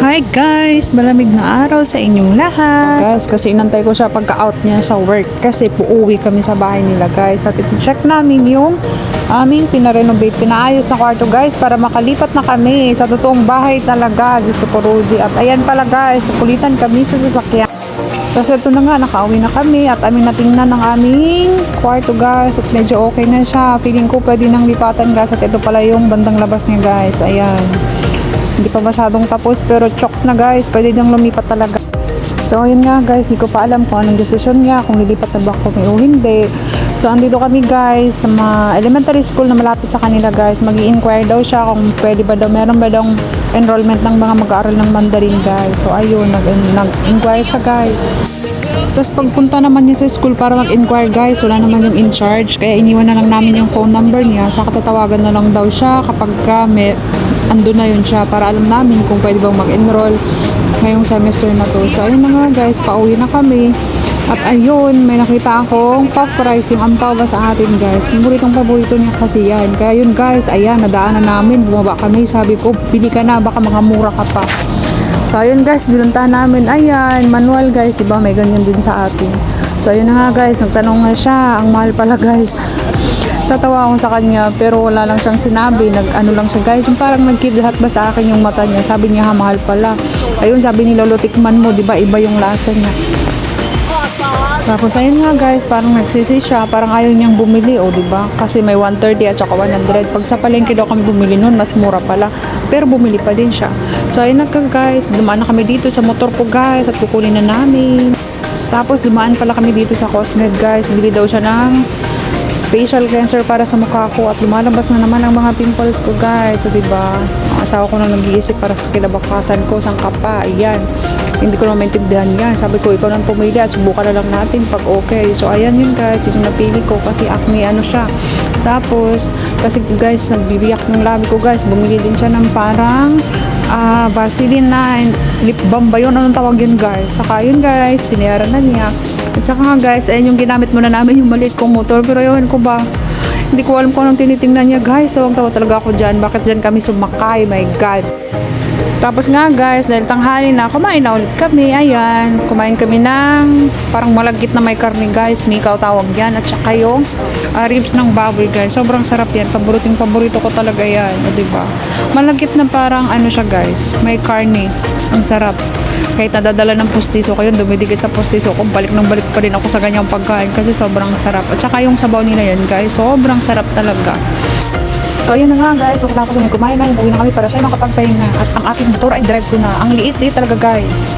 Hi guys! Malamig na araw sa inyong lahat. Guys, kasi inantay ko siya pagka-out niya sa work kasi uuwi kami sa bahay nila guys. At iti-check namin yung aming pinarenovate, pinaayos na kwarto guys para makalipat na kami sa totoong bahay talaga. Diyos ko po Rudy. At ayan pala guys, kulitan kami sa sasakyan. Kasi ito na nga, nakauwi na kami at aming natingnan ng aming kwarto guys at medyo okay na siya. Feeling ko pwede nang lipatan guys at ito pala yung bandang labas niya guys. Ayan. Hindi pa masyadong tapos pero chokes na guys. Pwede nang lumipat talaga. So ayun nga guys, hindi ko pa alam kung anong desisyon niya, kung lilipat na ba kami o hindi. So andito kami guys sa mga elementary school na malapit sa kanila guys. mag inquire daw siya kung pwede ba daw, meron ba daw enrollment ng mga mag-aaral ng Mandarin guys. So ayun, nag- nag-inquire siya guys. Tapos pagpunta naman niya sa school para mag-inquire guys, wala naman yung in charge. Kaya iniwan na lang namin yung phone number niya. Sa katatawagan na lang daw siya kapag ka may, ando na yun siya para alam namin kung pwede bang mag-enroll ngayong semester na to. So ayun na nga guys, pauwi na kami. At ayun, may nakita akong puff rice, yung ampaw ba sa atin guys. Paboritong paborito niya kasi yan. Kaya yun guys, ayan, nadaanan namin, bumaba kami. Sabi ko, bili ka na, baka mga mura ka pa. So ayun guys, binuntahan namin. Ayan, manual guys, 'di ba? May ganyan din sa atin. So ayun na nga guys, nagtanong nga siya. Ang mahal pala guys. Tatawa ako sa kanya pero wala lang siyang sinabi. Nag ano lang siya guys, yung parang nagkidlat ba sa akin yung mata niya. Sabi niya ha, mahal pala. Ayun, sabi ni Lolo, tikman mo, 'di ba? Iba yung lasa niya. Tapos ayun nga guys, parang nagsisi siya, parang ayaw niyang bumili, o di ba? Kasi may 130 at saka 100. Pag sa palengke daw kami bumili noon, mas mura pala. Pero bumili pa din siya. So ayun na guys, dumaan na kami dito sa motor ko guys at kukunin na namin. Tapos dumaan pala kami dito sa Cosmed guys, bili daw siya ng facial cleanser para sa mukha ko at lumalabas na naman ang mga pimples ko guys. So, di ba? Ang asawa ko na nag-iisip para sa kinabakasan ko, sang kapa, ayan. Hindi ko naman maintindihan yan. Sabi ko, ikaw nang pumili at subukan na lang natin pag okay. So, ayan yun guys, yung napili ko kasi acne ano siya. Tapos, kasi guys, nagbibiyak ng labi ko guys, bumili din siya ng parang ah Vaseline na lip balm ba yun? Anong tawag yun guys? Saka yun guys, tinayaran na niya. At saka nga guys, ayun yung ginamit muna namin yung maliit kong motor. Pero yun ko ba, hindi ko alam kung anong tinitingnan niya guys. Tawang tawa talaga ako dyan. Bakit dyan kami sumakay? My God. Tapos nga guys, dahil tanghali na, kumain na ulit kami. Ayan, kumain kami ng parang malagkit na may karne guys. Mikaw tawag yan. At saka yung ah, ribs ng baboy guys. Sobrang sarap yan. Paboritong paborito ko talaga yan. O, diba? Malagkit na parang ano siya guys. May karne. Ang sarap. Kahit nadadala ng pustiso ko yun, dumidikit sa pustiso ko, balik ng balik pa rin ako sa ganyang pagkain kasi sobrang sarap. At saka yung sabaw nila yan guys, sobrang sarap talaga. So, ayun na nga guys. Pagkatapos na kumain na, umuwi na kami para siya makapagpahinga. At ang aking motor ay drive ko na. Ang liit-liit talaga guys.